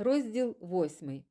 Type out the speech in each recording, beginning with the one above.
Розділ 8.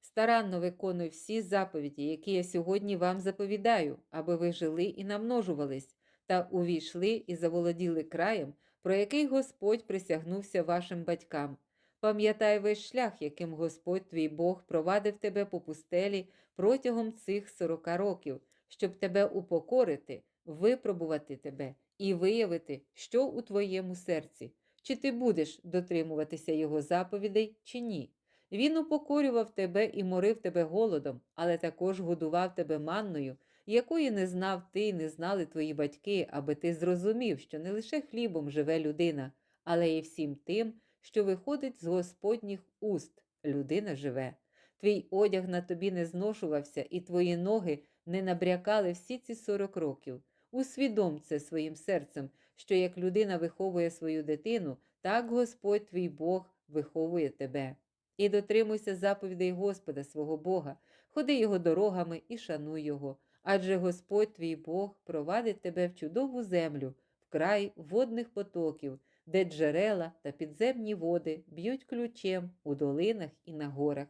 Старанно виконуй всі заповіді, які я сьогодні вам заповідаю, аби ви жили і намножувались, та увійшли і заволоділи краєм, про який Господь присягнувся вашим батькам. Пам'ятай весь шлях, яким Господь твій Бог провадив тебе по пустелі протягом цих сорока років, щоб тебе упокорити, випробувати тебе і виявити, що у твоєму серці, чи ти будеш дотримуватися його заповідей, чи ні. Він упокорював тебе і морив тебе голодом, але також годував тебе манною, якої не знав ти і не знали твої батьки, аби ти зрозумів, що не лише хлібом живе людина, але й всім тим, що виходить з Господніх уст, людина живе. Твій одяг на тобі не зношувався, і твої ноги не набрякали всі ці сорок років. Усвідом це своїм серцем, що як людина виховує свою дитину, так Господь твій Бог виховує тебе. І дотримуйся заповідей Господа свого Бога, ходи його дорогами і шануй Його, адже Господь твій Бог провадить тебе в чудову землю, в край водних потоків, де джерела та підземні води б'ють ключем у долинах і на горах.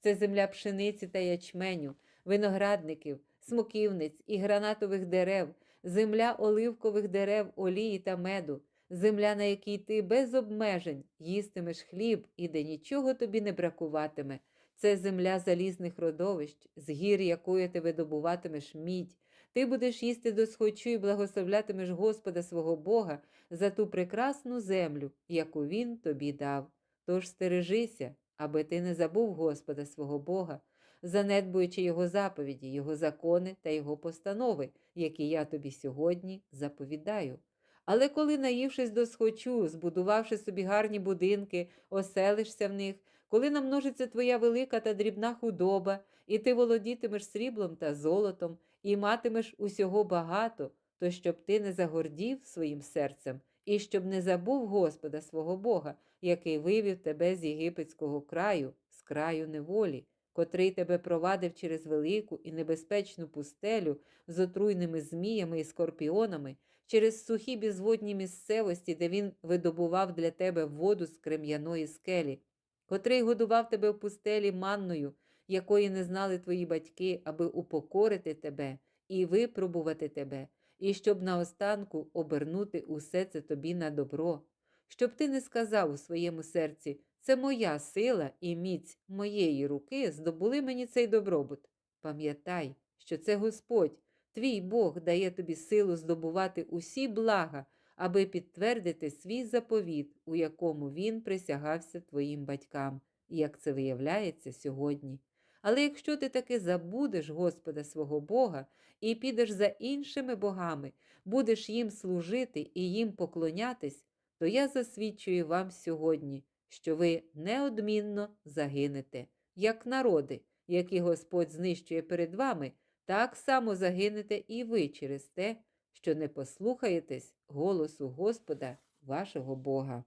Це земля пшениці та ячменю, виноградників, смоківниць і гранатових дерев, земля оливкових дерев, олії та меду, земля, на якій ти без обмежень їстимеш хліб і де нічого тобі не бракуватиме. Це земля залізних родовищ, з гір якої ти видобуватимеш мідь. Ти будеш їсти досхочу і благословлятимеш Господа свого Бога за ту прекрасну землю, яку Він тобі дав. Тож стережися, аби ти не забув Господа свого Бога, занедбуючи Його заповіді, Його закони та Його постанови, які я тобі сьогодні заповідаю. Але коли, наївшись до схочу, збудувавши собі гарні будинки, оселишся в них, коли намножиться твоя велика та дрібна худоба, і ти володітимеш сріблом та золотом, і матимеш усього багато, то щоб ти не загордів своїм серцем, і щоб не забув Господа свого Бога, який вивів тебе з єгипетського краю, з краю неволі, котрий тебе провадив через велику і небезпечну пустелю з отруйними зміями і скорпіонами, через сухі безводні місцевості, де він видобував для тебе воду з крем'яної скелі, котрий годував тебе в пустелі манною, якої не знали твої батьки, аби упокорити тебе і випробувати тебе, і щоб наостанку обернути усе це тобі на добро, щоб ти не сказав у своєму серці це моя сила і міць моєї руки здобули мені цей добробут. Пам'ятай, що це Господь, твій Бог дає тобі силу здобувати усі блага, аби підтвердити свій заповіт, у якому він присягався твоїм батькам, як це виявляється сьогодні. Але якщо ти таки забудеш Господа свого Бога і підеш за іншими богами, будеш їм служити і їм поклонятись, то я засвідчую вам сьогодні, що ви неодмінно загинете, як народи, які Господь знищує перед вами, так само загинете і ви через те, що не послухаєтесь голосу Господа вашого Бога.